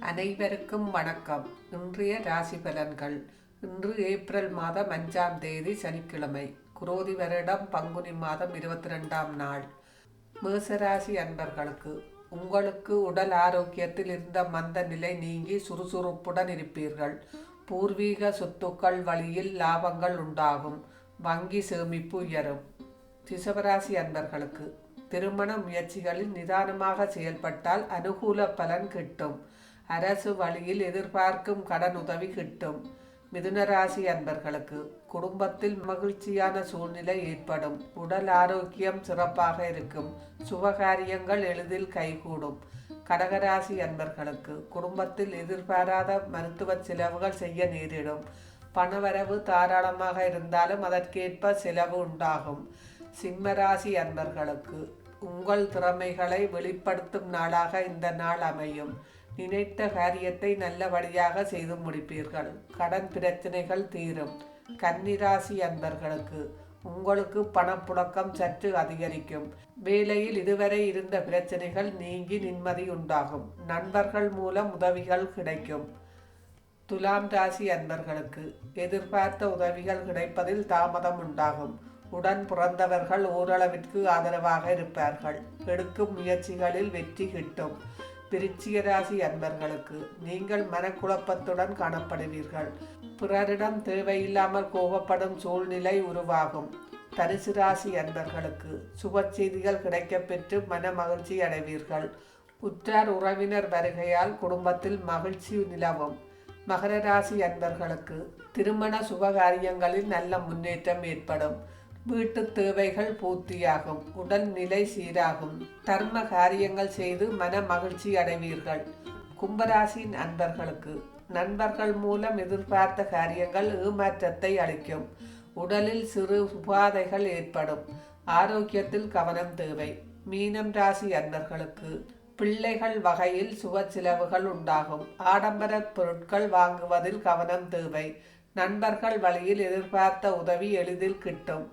அனைவருக்கும் வணக்கம். இன்றைய ராசி பலன்கள். இன்று ஏப்ரல் மாதம் அஞ்சாம் தேதி சனிக்கிழமை. குரோதி வருடம் பங்குனி மாதம் இருபத்தி ரெண்டாம் நாள். மேசராசி அன்பர்களுக்கு உங்களுக்கு உடல் ஆரோக்கியத்தில் இருந்த மந்த நிலை நீங்கி சுறுசுறுப்புடன் இருப்பீர்கள். பூர்வீக சொத்துக்கள் வழியில் லாபங்கள் உண்டாகும். வங்கி சேமிப்பு உயரும். ரிஷபராசி அன்பர்களுக்கு திருமண முயற்சிகளில் நிதானமாக செயல்பட்டால் அனுகூல பலன் கிட்டும். அரசு வழியில் எதிர்பார்க்கும் கடன் உதவி கிட்டும். மிதுனராசி அன்பர்களுக்கு குடும்பத்தில் மகிழ்ச்சியான சூழ்நிலை ஏற்படும். உடல் ஆரோக்கியம் சிறப்பாக இருக்கும். சுபகாரியங்கள் எளிதில் கைகூடும். கடகராசி அன்பர்களுக்கு குடும்பத்தில் எதிர்பாராத மருத்துவ செலவுகள் செய்ய நேரிடும். பணவரவு தாராளமாக இருந்தாலும் அதற்கேற்ப செலவு உண்டாகும். சிம்மராசி அன்பர்களுக்கு உங்கள் திறமைகளை வெளிப்படுத்தும் நாளாக இந்த நாள் அமையும். நினைத்த காரியத்தை நல்லபடியாக செய்து முடிப்பீர்கள். கடன் பிரச்சனைகள் தீரும். கன்னிராசி அன்பர்களுக்கு உங்களுக்கு பணப்புழக்கம் சற்று அதிகரிக்கும். வேலையில் இதுவரை இருந்த பிரச்சனைகள் நீங்கி நிம்மதி உண்டாகும். நண்பர்கள் மூலம் உதவிகள் கிடைக்கும். துலாம் ராசி அன்பர்களுக்கு எதிர்பார்த்த உதவிகள் கிடைப்பதில் தாமதம் உண்டாகும். உடன் பிறந்தவர்கள் ஓரளவிற்கு ஆதரவாக இருப்பார்கள். எடுக்கும் முயற்சிகளில் வெற்றி கிட்டும். விருச்சிக ராசி அன்பர்களுக்கு நீங்கள் மனக்குழப்பத்துடன் காணப்படுவீர்கள். பிறரிடம் தேவையில்லாமல் கோபப்படும் சூழ்நிலை உருவாகும். தரிசு ராசி அன்பர்களுக்கு சுப செய்திகள் கிடைக்கப்பெற்று மன மகிழ்ச்சி அடைவீர்கள். உற்றார் உறவினர் வருகையால் குடும்பத்தில் மகிழ்ச்சி நிலவும். மகர ராசி அன்பர்களுக்கு திருமண சுபகாரியங்களில் நல்ல முன்னேற்றம் ஏற்படும். வீட்டு தேவைகள் பூர்த்தியாகும். உடல் நிலை சீராகும். தர்ம காரியங்கள் செய்து மன மகிழ்ச்சி அடைவீர்கள். கும்பராசியின் அன்பர்களுக்கு நண்பர்கள் மூலம் எதிர்பார்த்த காரியங்கள் ஏமாற்றத்தை அளிக்கும். உடலில் சிறு உபாதைகள் ஏற்படும். ஆரோக்கியத்தில் கவனம் தேவை. மீனம் ராசி அன்பர்களுக்கு. பிள்ளைகள் வகையில் சுப செலவுகள் உண்டாகும். ஆடம்பர பொருட்கள் வாங்குவதில் கவனம் தேவை. நண்பர்கள் வழியில் எதிர்பார்த்த உதவி எளிதில் கிட்டும்.